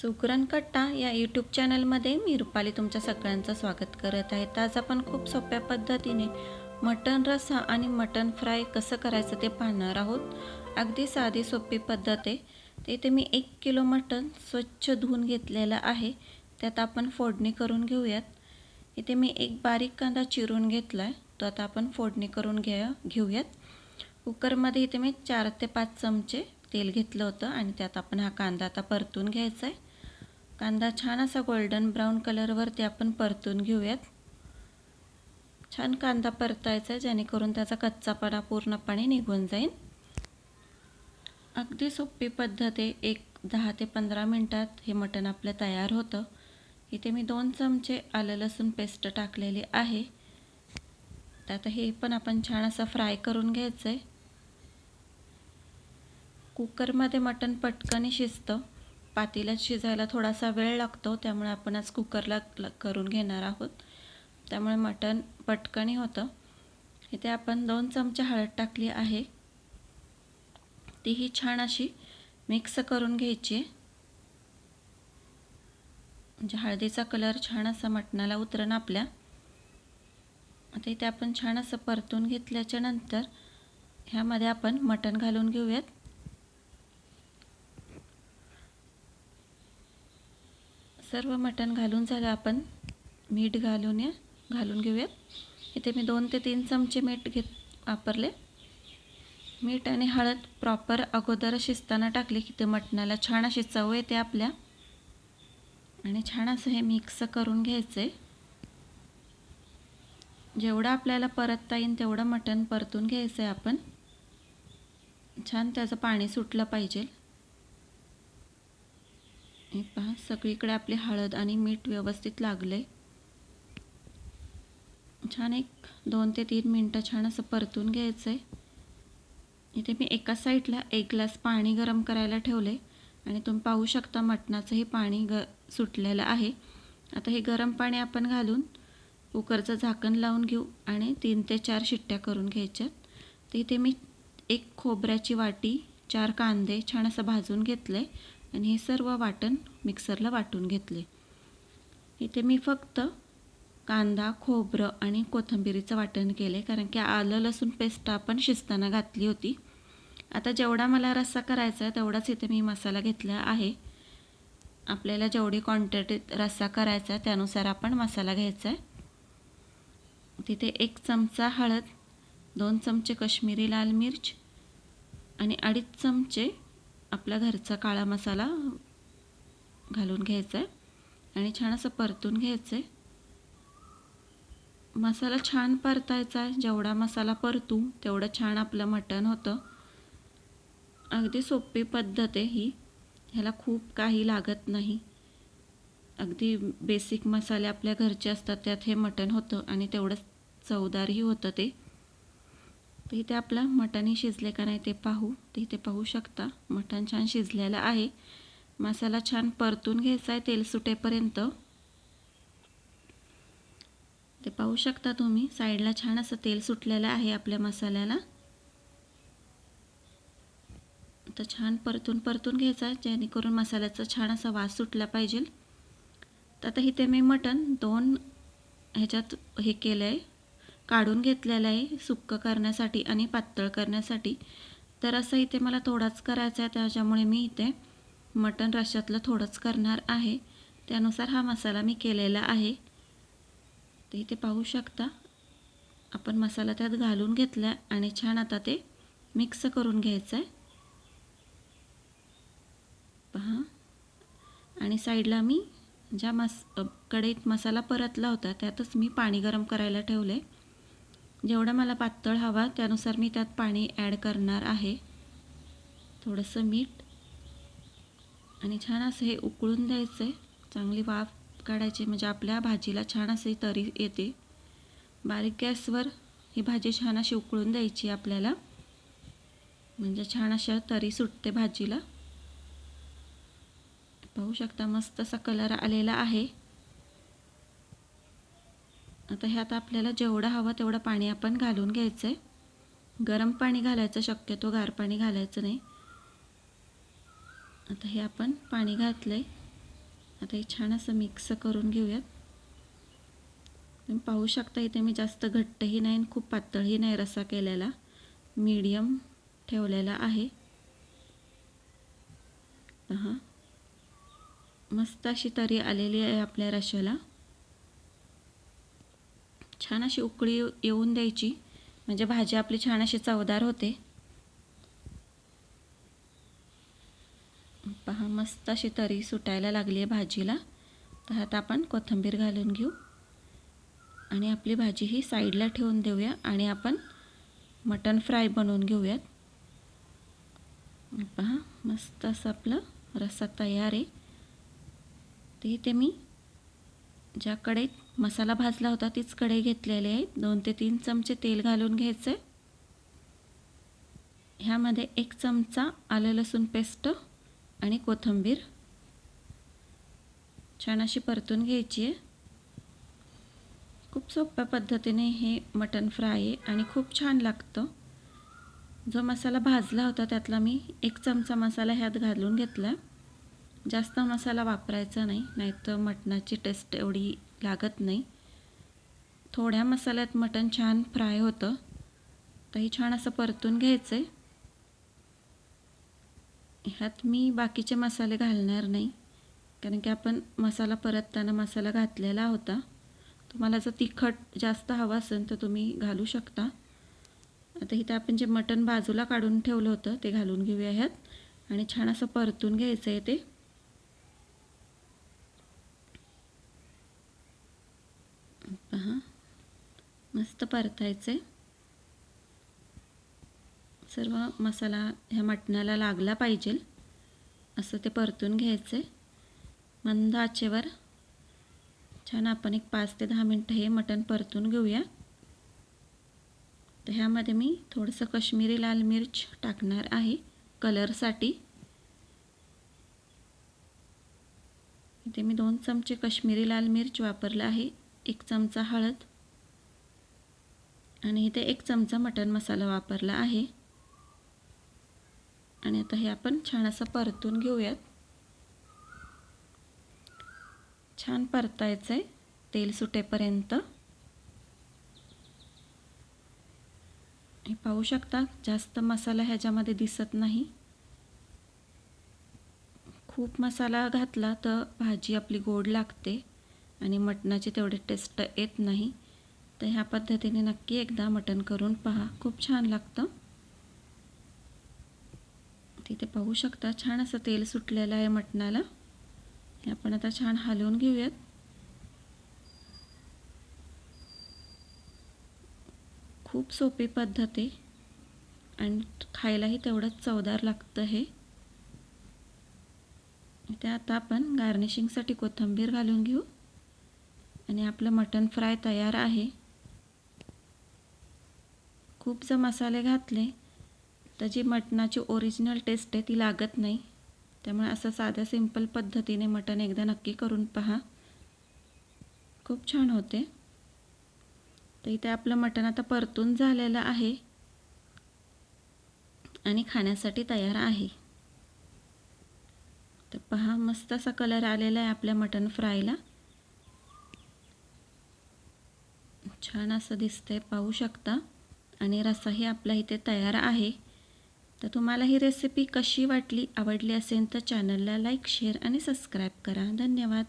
सुकरण कट्टा या यूट्यूब चॅनलमध्ये मी रुपाली तुमच्या सगळ्यांचं स्वागत करत आहे. आज आपण खूप सोप्या पद्धतीने मटण रस्सा आणि मटण फ्राय कसं करायचं ते पाहणार आहोत. अगदी साधी सोपी पद्धत आहे. तर इथे मी एक किलो मटण स्वच्छ धुवून घेतलेलं आहे. त्यात आपण फोडणी करून घेऊयात. इथे मी एक बारीक कांदा चिरून घेतला आहे तो आता आपण फोडणी करून घ्या घेऊयात. कुकरमध्ये इथे मी चार ते पाच चमचे तेल घेतलं होतं आणि त्यात आपण हा कांदा आता परतून घ्यायचा आहे कांदा छान असा गोल्डन ब्राऊन कलरवरती आपण परतून घेऊयात. छान कांदा परतायचा आहे जेणेकरून त्याचा कच्चापणा पूर्णपणे निघून जाईल. अगदी सोपी पद्धत आहे एक दहा ते पंधरा मिनटात हे मटण आपलं तयार होतं. इथे मी दोन चमचे आलं लसूण पेस्ट टाकलेली आहे. त्यात हे पण आपण छान असं फ्राय करून घ्यायचं आहे कुकरमध्ये मटण पटकन शिजतं. पातेल्यात शिजायला थोडासा वेळ लागतो त्यामुळे आपण आज कुकरला करून घेणार आहोत. त्यामुळे मटण पटकणी होतं. इथे आपण दोन चमचे हळद टाकली आहे. तीही छान अशी मिक्स करून घ्यायची. म्हणजे हळदीचा कलर छान असा मटणाला उतरण आपल्या. आता इथे आपण छान असं परतून घेतल्याच्या नंतर ह्यामध्ये आपण मटण घालून घेऊयात. सर्व मटण घालून झालं आपण. मीठ घालून या घालून घेऊयात इथे मी दोन ते तीन चमचे मीठ घेत वापरले. मीठ आणि हळद प्रॉपर अगोदर शिजताना टाकले की ते मटणाला छान अशी चव येते आपल्या. आणि छान असं हे मिक्स करून घ्यायचं आहे जेवढं आपल्याला परतता येईल तेवढं मटण परतून घ्यायचं आहे आपण. छान त्याचं पाणी सुटलं पाहिजे. हे पहा सगळीकडे आपली हळद आणि मीठ व्यवस्थित लागले छान एक दोन ते तीन मिनटं छान असं परतून घ्यायचं आहे इथे मी एका साईडला एक ग्लास पाणी गरम करायला ठेवले आणि तुम्ही पाहू शकता मटणाचंही पाणी ग सुटलेलं आहे. आता हे गरम पाणी आपण घालून कुकरचं झाकण लावून घेऊ आणि तीन ते चार शिट्ट्या करून घ्यायच्यात तर इथे मी एक खोबऱ्याची वाटी चार कांदे छान असं भाजून घेतले आणि हे सर्व वाटण मिक्सरला वाटून घेतले. इथे मी फक्त कांदा खोबरं आणि कोथिंबिरीचं वाटण केले कारण की आलं लसूण पेस्ट आपण शिजताना घातली होती. आता जेवढा मला रस्सा करायचा आहे तेवढाच इथे मी मसाला घेतला आहे. आपल्याला जेवढी क्वांटिटीत रस्सा करायचा आहे त्यानुसार आपण मसाला घ्यायचा आहे. तिथे एक चमचा हळद दोन चमचे कश्मीरी लाल मिर्च आणि अडीच चमचे आपला घरचा काळा मसाला घालून घ्यायचा आहे आणि छान असं परतून घ्यायचं आहे मसाला छान परतायचा आहे जेवढा मसाला परतू तेवढं छान आपलं मटण होतं. अगदी सोपी पद्धत आहे ही. ह्याला खूप काही लागत नाही. अगदी बेसिक मसाले आपल्या घरचे असतात त्यात हे मटण होतं आणि तेवढंच चवदारही होतं ते. तर इथे आपलं मटणही शिजले का नाही ते पाहू. ते इथे पाहू शकता. मटण छान शिजलेलं आहे. मसाला छान परतून घ्यायचा आहे तेल सुटेपर्यंत. ते पाहू शकता तुम्ही. साईडला छान असं तेल सुटलेलं आहे आपल्या मसाल्याला. तर छान परतून परतून घ्यायचा जेणेकरून मसाल्याचा छान असा वास सुटला पाहिजे. तर आता इथे मी मटण दोन ह्याच्यात हे केलं आहे काढून घेतलेलं आहे सुक्कं करण्यासाठी आणि पातळ करण्यासाठी. तर असं इथे मला थोडाच करायचा आहे त्याच्यामुळे मी इथे मटण रश्यातलं थोडंच करणार आहे. त्यानुसार हा मसाला मी केलेला आहे. तर इथे पाहू शकता आपण मसाला त्यात घालून घेतला आणि छान आता ते मिक्स करून घ्यायचं आहे पहा. आणि साईडला मी ज्या मस कढईत मसाला परतला होता त्यातच मी पाणी गरम करायला ठेवलं आहे जेवढं मला पातळ हवा त्यानुसार मी त्यात पाणी ॲड करणार आहे. थोडंसं मीठ. आणि छान असं हे उकळून द्यायचं आहे चांगली वाफ काढायची म्हणजे आपल्या भाजीला छान असे तरी येते. बारीक गॅसवर ही भाजी छान अशी उकळून द्यायची आपल्याला. म्हणजे छान अशा तरी सुटते भाजीला. पाहू शकता मस्त असा कलर आलेला आहे. आता ह्यात आपल्याला जेवढं हवं तेवढं पाणी आपण घालून घ्यायचं आहे गरम पाणी घालायचं शक्यतो गार पाणी घालायचं नाही. आता हे आपण पाणी घातलं आहे आता हे छान असं मिक्स करून घेऊयात. तुम्ही पाहू शकता इथे मी जास्त घट्टही नाही आणि खूप पातळही नाही रसा केलेला. मीडियम ठेवलेला आहे. हां. मस्त अशी तरी आलेली आहे आपल्या रशाला छान अशी उकळी येऊन द्यायची. म्हणजे भाजी आपली छान अशी चवदार होते. पहा मस्त अशी तरी सुटायला लागली आहे भाजीला. तर आता आपण कोथिंबीर घालून घेऊ. आणि आपली भाजी ही साईडला ठेवून देऊया आणि आपण मटण फ्राय बनवून घेऊयात. पहा मस्त असं आपलं रस्सा तयार आहे. ते ते मी ज्या कडेत मसाला भाजला होता तीच कढई घेतलेली आहे. दोन ते तीन चमचे तेल घालून घ्यायचं आहे ह्यामध्ये एक चमचा आलं लसूण पेस्ट आणि कोथिंबीर. छान अशी परतून घ्यायची आहे. खूप सोप्या पद्धतीने हे मटण फ्राय आहे आणि खूप छान लागतं. जो मसाला भाजला होता त्यातला मी एक चमचा मसाला ह्यात घालून घेतला जास्त मसाला वापरायचा नाही नाहीतर मटणाची टेस्ट एवढी लागत नाही. थोड्या मसाल्यात मटण छान फ्राय होतं. तर हे छान असं परतून घ्यायचं आहे ह्यात मी बाकीचे मसाले घालणार नाही कारण की आपण मसाला परतताना मसाला घातलेला होता. तुम्हाला जर तिखट जास्त हवं असेल तर तुम्ही घालू शकता. आता इथे आपण जे मटण बाजूला काढून ठेवलं होतं ते घालून घेऊया ह्यात. आणि छान असं परतून घ्यायचं आहे ते. पहा मस्त परतायचं आहे सर्व मसाला ह्या मटणाला लागला पाहिजे. असं ते परतून घ्यायचं आहे मंद आचेवर. छान आपण एक पाच ते दहा मिनटं हे मटण परतून घेऊया. तर ह्यामध्ये मी थोडंसं कश्मीरी लाल मिर्च टाकणार आहे कलरसाठी. इथे मी दोन चमचे कश्मीरी लाल मिर्च वापरलं आहे. एक चमचा हळद. आणि इथे एक चमचा मटण मसाला वापरला आहे. आणि आता हे आपण छान असं परतून घेऊयात. छान परतायचं आहे तेल सुटेपर्यंत. हे पाहू शकता जास्त मसाला ह्याच्यामध्ये दिसत नाही. खूप मसाला घातला तर भाजी आपली गोड लागते. आणि मटणाची तेवढी टेस्ट येत नाही. तर ह्या पद्धतीने नक्की एकदा मटण करून पहा. खूप छान लागतं. तिथे पाहू शकता छान असं तेल सुटलेलं आहे मटणाला. हे आपण आता छान हलवून घेऊयात. खूप सोपी पद्धत आहे. आणि खायलाही तेवढंच चवदार लागतं हे. ते आता आपण गार्निशिंगसाठी कोथिंबीर घालून घेऊ. आणि आपलं मटण फ्राय तयार आहे. खूप जर मसाले घातले तर जी मटणाची ओरिजिनल टेस्ट आहे ती लागत नाही. त्यामुळे असं साध्या सिंपल पद्धतीने मटण एकदा नक्की करून पहा. खूप छान होते. तर इथे आपलं मटण आता परतून झालेलं आहे. आणि खाण्यासाठी तयार आहे. तर पहा मस्त असा कलर आलेला आहे आपल्या मटण फ्रायला छान असं दिसतंय पाहू शकता. आणि रसाही आपला इथे तयार आहे. तर तुम्हाला ही रेसिपी कशी वाटली आवडली असेल तर चॅनलला लाईक शेअर आणि सबस्क्राईब करा. धन्यवाद.